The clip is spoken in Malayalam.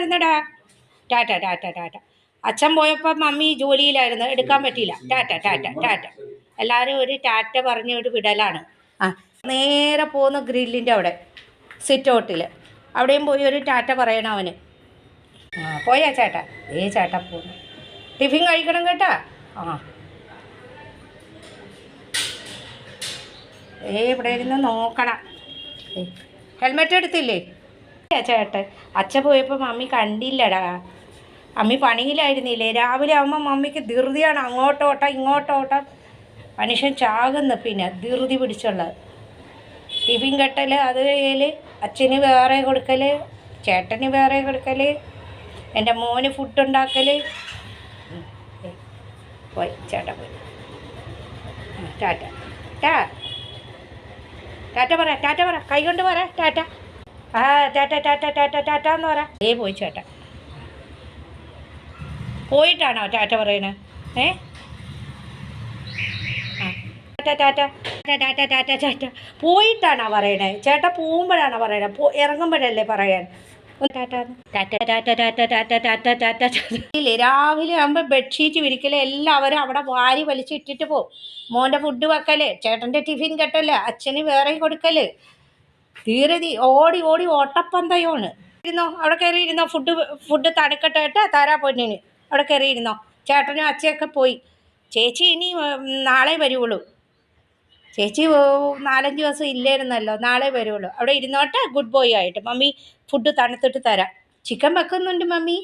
വരുന്നടാ. ടാറ്റ ടാറ്റ ടാറ്റ അച്ഛൻ പോയപ്പോൾ മമ്മി ജോലിയിലായിരുന്നു. എടുക്കാൻ പറ്റിയില്ല. ടാറ്റ ടാറ്റ ടാറ്റ എല്ലാവരും ഒരു ടാറ്റ പറഞ്ഞ ഒരു വിടലാണ്. ആ നേരെ പോകുന്ന ഗ്രില്ലിന്റെ അവിടെ സിറ്റ് ഔട്ടിൽ അവിടെയും പോയി ഒരു ടാറ്റ പറയണം അവന്. ആ പോയാ ചേട്ടാ. ഏ ചേട്ടാ പോന്നു. ടിഫിൻ കഴിക്കണം കേട്ടാ. ആ. ഏ ഇവിടെ ഇരുന്ന് നോക്കണം. ഹെൽമെറ്റ് എടുത്തില്ലേ? ചേട്ടൻ അച്ഛ പോയപ്പോൾ മമ്മി കണ്ടില്ലടാ. അമ്മി പണിയിലായിരുന്നില്ലേ? രാവിലെ ആകുമ്പോൾ മമ്മിക്ക് ധൃതിയാണ്. അങ്ങോട്ടോട്ടം ഇങ്ങോട്ടോട്ടം മനുഷ്യൻ ചാകുന്നു പിന്നെ ധൃതി പിടിച്ചുള്ളത് ടിഫിൻ കെട്ടൽ അത് കഴിയൽ അച്ഛന് വേറെ കൊടുക്കൽ ചേട്ടന് വേറെ കൊടുക്കൽ എന്റെ മോന് ഫുഡ് ഉണ്ടാക്കൽ പോയി ചേട്ടൻ പോയി. ടാറ്റ. ടാ. ടാറ്റ പറ ടാറ്റ പറ കൈ കൊണ്ട് പറ ടാറ്റ. ആ ടാറ്റ ടാറ്റ ടാറ്റ ടാറ്റ എന്ന് പറ ഏ പോയി ചേട്ടാ പോയിട്ടാണോ ടാറ്റ പറയണേ ഏ. ടാറ്റ പോയിട്ടാണോ പറയണേ ചേട്ടാ പോകുമ്പോഴാണോ പറയണേ ഇറങ്ങുമ്പോഴല്ലേ പറയാൻ രാവിലെ ആകുമ്പോൾ ബെഡ്ഷീറ്റ് വിരിക്കൽ എല്ലാവരും അവിടെ വാരി വലിച്ചിട്ടിട്ട് പോകും മോന്റെ ഫുഡ് വെക്കൽ ചേട്ടന്റെ ടിഫിൻ കെട്ടൽ അച്ഛന് വേറെ കൊടുക്കൽ ധീരതി ഓടി ഓടി ഓട്ടപ്പന്തയാണ്. ഇരുന്നോ അവിടെ കയറി ഇരുന്നോ ഫുഡ് ഫുഡ് തണുക്കട്ടെ കേട്ടോ താരാ പൊന്നിന്. അവിടെ കയറി ഇരുന്നോ. ചേട്ടനും അച്ഛയൊക്കെ പോയി. ചേച്ചി ഇനി നാളെ വരുവുള്ളൂ. ചേച്ചി നാലഞ്ച് ദിവസം ഇല്ലായിരുന്നല്ലോ നാളെ വരുവുള്ളൂ. അവിടെ ഇരുന്നോട്ടെ ഗുഡ് ബോയ് ആയിട്ട്. മമ്മി ഫുഡ് തണുത്തിട്ട് തരാം. ചിക്കൻ വെക്കുന്നുണ്ട് മമ്മി.